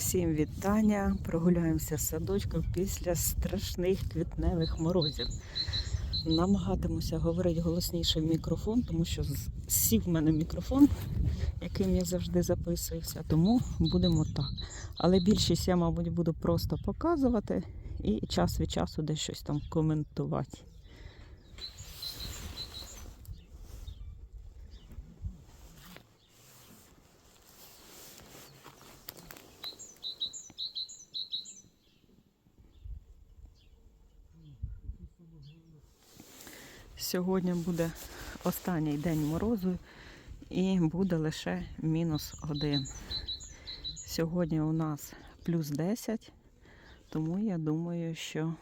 Всім вітання. Прогуляємося з садочком після страшних квітневих морозів. Намагатимуся говорити голосніше в мікрофон, тому що сів в мене мікрофон, яким я завжди записуюся, тому будемо так. Але більшість я, мабуть, буду просто показувати і час від часу десь щось там коментувати. Сьогодні буде останній день морозу і буде лише мінус один. Сьогодні у нас плюс 10, тому я думаю, що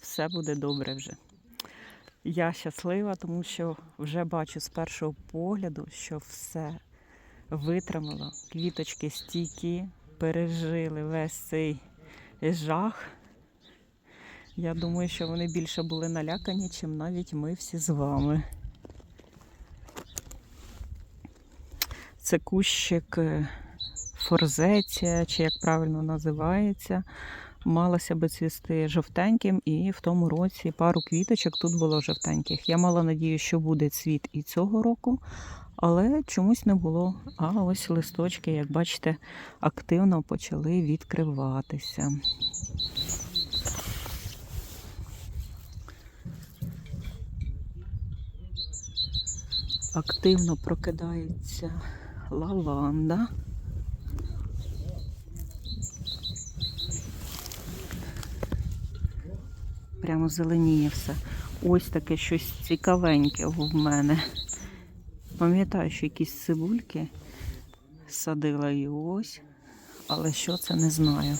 все буде добре вже. Я щаслива, тому що вже бачу з першого погляду, що все витримало. Квіточки стійкі, пережили весь цей жах. Я думаю, що вони більше були налякані, чим навіть ми всі з вами. Це кущик е, форзеція, чи як правильно називається. Малося би цвісти жовтеньким, і в тому році пару квіточок тут було жовтеньких. Я мала надію, що буде цвіт і цього року, але чомусь не було. А ось листочки, як бачите, активно почали відкриватися. Активно прокидається лаванда. Прямо зеленіє все. Ось таке щось цікавеньке в мене. Пам'ятаю, що якісь цибульки садила і ось, але що це не знаю.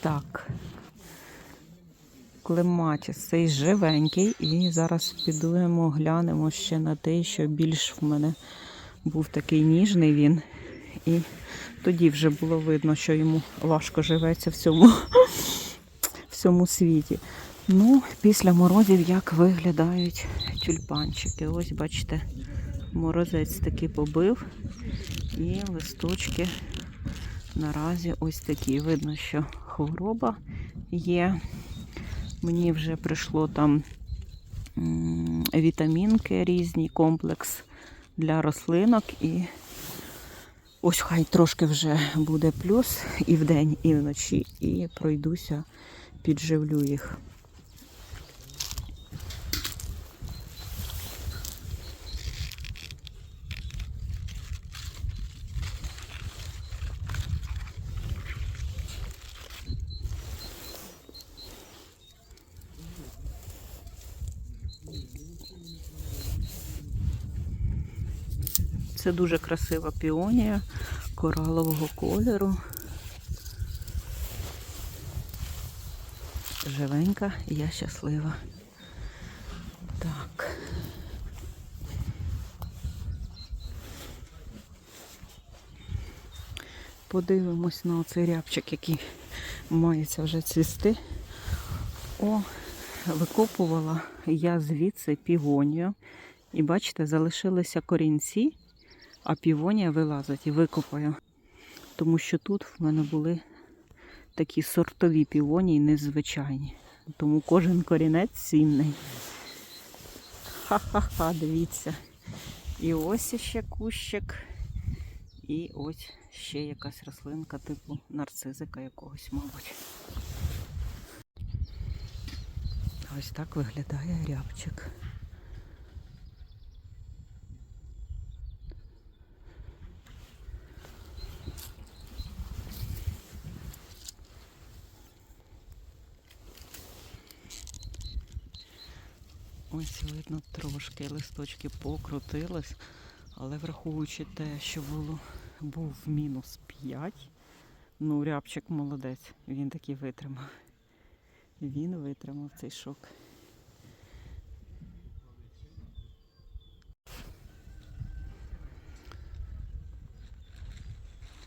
Так, клематіс, цей живенький. І зараз підемо, глянемо ще на те, що більш в мене був такий ніжний він. І тоді вже було видно, що йому важко живеться в цьому, в цьому світі. Ну, після морозів як виглядають тюльпанчики. Ось, бачите, морозець таки побив. І листочки наразі ось такі. Видно, що хвороба є. Мені вже прийшло там вітамінки різні, комплекс для рослинок. І ось хай трошки вже буде плюс і вдень, і вночі. І пройдуся, підживлю їх. Це дуже красива піонія коралового кольору. Живенька, я щаслива. Так. Подивимось на оцей рябчик, який мається вже цвісти. О, викопувала я звідси півонію. І бачите, залишилися корінці, а півонія вилазить і викопаю. Тому що тут в мене були такі сортові півонії незвичайні. Тому кожен корінець цінний. Ха-ха-ха, дивіться. І ось ще кущик. І ось ще якась рослинка, типу нарцизика якогось, мабуть. Ось так виглядає рябчик. Ось видно трошки листочки покрутились, але враховуючи те, що було, був мінус 5, ну рябчик молодець, він таки витримав. Він витримав цей шок.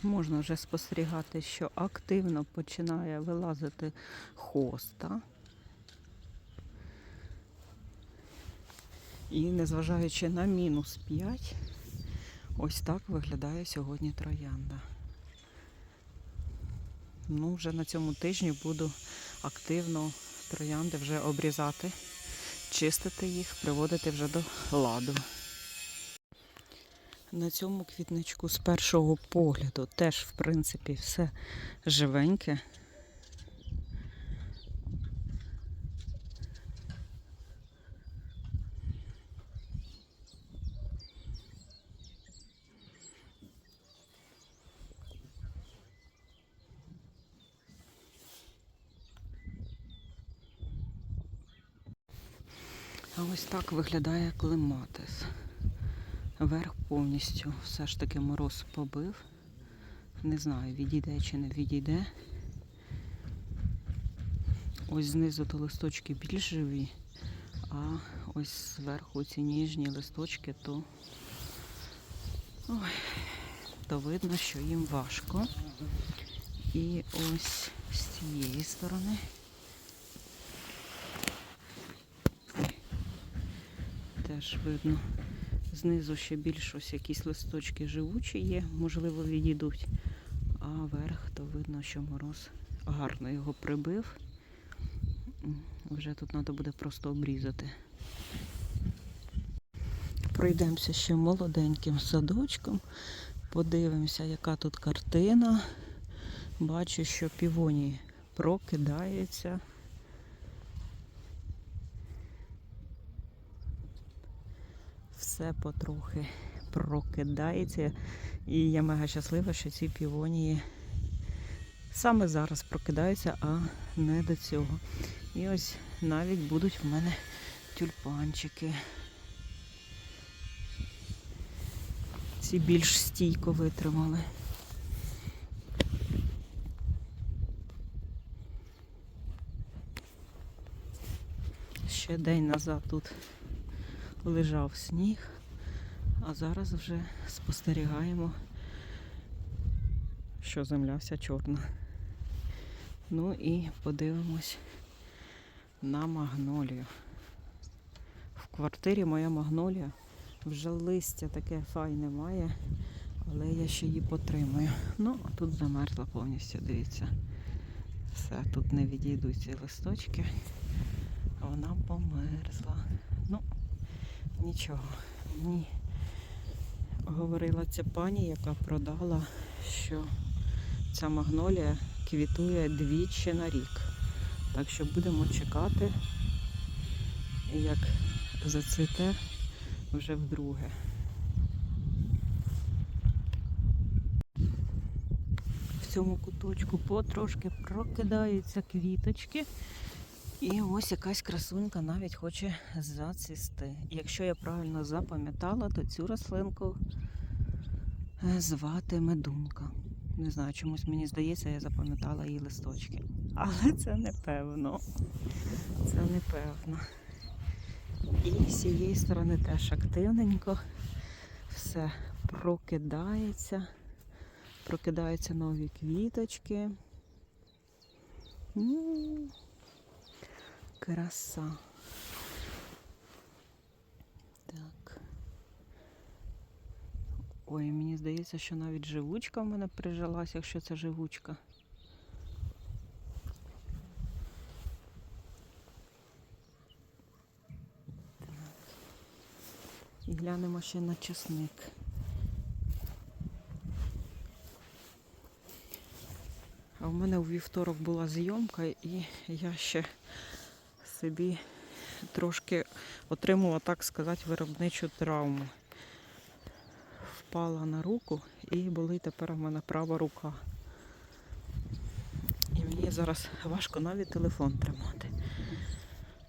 Можна вже спостерігати, що активно починає вилазити хоста. І незважаючи на мінус 5, ось так виглядає сьогодні троянда. Ну, вже на цьому тижні буду активно троянди вже обрізати, чистити їх, приводити вже до ладу. На цьому квітничку з першого погляду теж, в принципі, все живеньке. А ось так виглядає клематис. Верх повністю все ж таки мороз побив. Не знаю, відійде чи не відійде. Ось знизу то листочки більш живі, а ось зверху ці ніжні листочки, то, Ой, то видно, що їм важко. І ось з цієї сторони. Теж видно. Знизу ще більш ось якісь листочки живучі є, можливо, відійдуть. А верх, то видно, що мороз гарно його прибив. Вже тут треба буде просто обрізати. Пройдемося ще молоденьким садочком, подивимося, яка тут картина. Бачу, що півонії прокидаються. Все потрохи прокидається. І я мега щаслива, що ці півонії саме зараз прокидаються, а не до цього. І ось навіть будуть в мене тюльпанчики. Ці більш стійко витримали. Ще день назад тут лежав сніг, а зараз вже спостерігаємо, що земля вся чорна. Ну і подивимось на магнолію. В квартирі моя магнолія вже листя таке файне має, але я ще її потримую. Ну, а тут замерзла повністю, дивіться. Все, тут не відійдуть ці листочки, вона померзла. Нічого. Мені говорила ця пані, яка продала, що ця магнолія квітує двічі на рік. Так що будемо чекати, як зацвіте вже вдруге. В цьому куточку потрошки прокидаються квіточки. І ось якась красунька навіть хоче зацвісти. Якщо я правильно запам'ятала, то цю рослинку е, звати медунка. Не знаю, чомусь мені здається, я запам'ятала її листочки. Але це непевно. Це непевно. І з цієї сторони теж активненько. Все прокидається. Прокидаються нові квіточки. Краса. Так. Ой, мені здається, що навіть живучка в мене прижилась, якщо це живучка. Так. І глянемо ще на чесник. А в мене у вівторок була зйомка, і я ще собі трошки отримала, так сказати, виробничу травму. Впала на руку і болить тепер у мене права рука. І мені зараз важко навіть телефон тримати.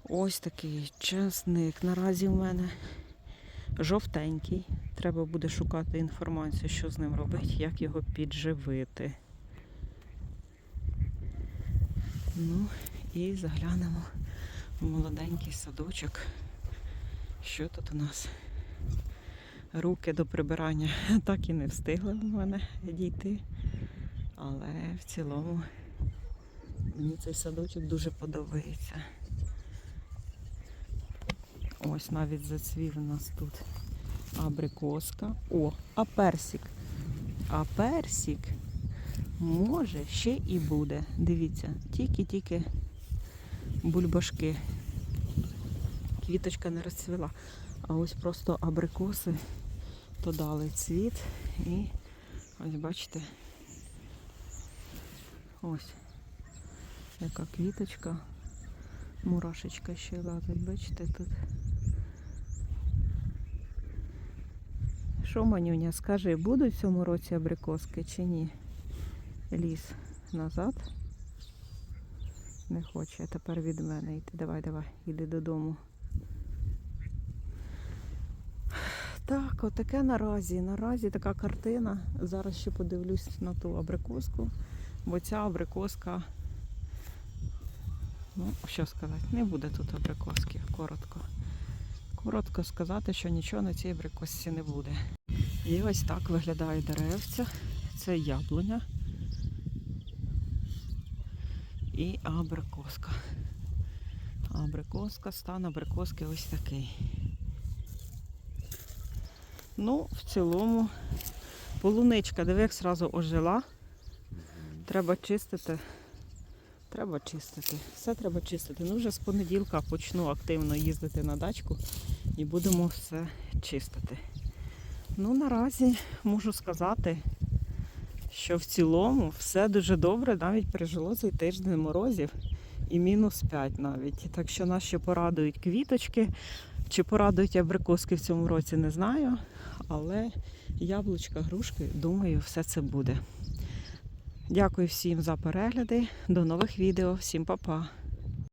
Ось такий чесник. Наразі в мене жовтенький. Треба буде шукати інформацію, що з ним робити, як його підживити. Ну і заглянемо молоденький садочок. Що тут у нас? Руки до прибирання так і не встигли в мене дійти. Але в цілому мені цей садочок дуже подобається. Ось навіть зацвів у нас тут абрикоска. О, а персик. А персик. Може, ще і буде. Дивіться, тільки-тільки бульбашки. Квіточка не розцвіла. А ось просто абрикоси то дали цвіт і ось бачите. Ось яка квіточка. Мурашечка ще лазить, бачите тут. Що, Манюня, скажи, будуть в цьому році абрикоски чи ні? Ліс назад. Не хоче, тепер від мене йти. Давай, давай, іди додому. Так, отаке наразі. Наразі така картина. Зараз ще подивлюсь на ту абрикоску, бо ця абрикоска, ну, що сказати, не буде тут абрикоски, коротко. Коротко сказати, що нічого на цій абрикосці не буде. І ось так виглядає деревця. Це яблуня і абрикоска. Абрикоска, стан абрикоски ось такий. Ну, в цілому, полуничка, диви, як зразу ожила. Треба чистити. Треба чистити. Все треба чистити. Ну, вже з понеділка почну активно їздити на дачку і будемо все чистити. Ну, наразі можу сказати, що в цілому все дуже добре, навіть пережило цей тиждень морозів і мінус 5 навіть. Так що нас ще порадують квіточки. Чи порадують абрикоски в цьому році, не знаю. Але яблучка, грушки, думаю, все це буде. Дякую всім за перегляди. До нових відео. Всім па-па.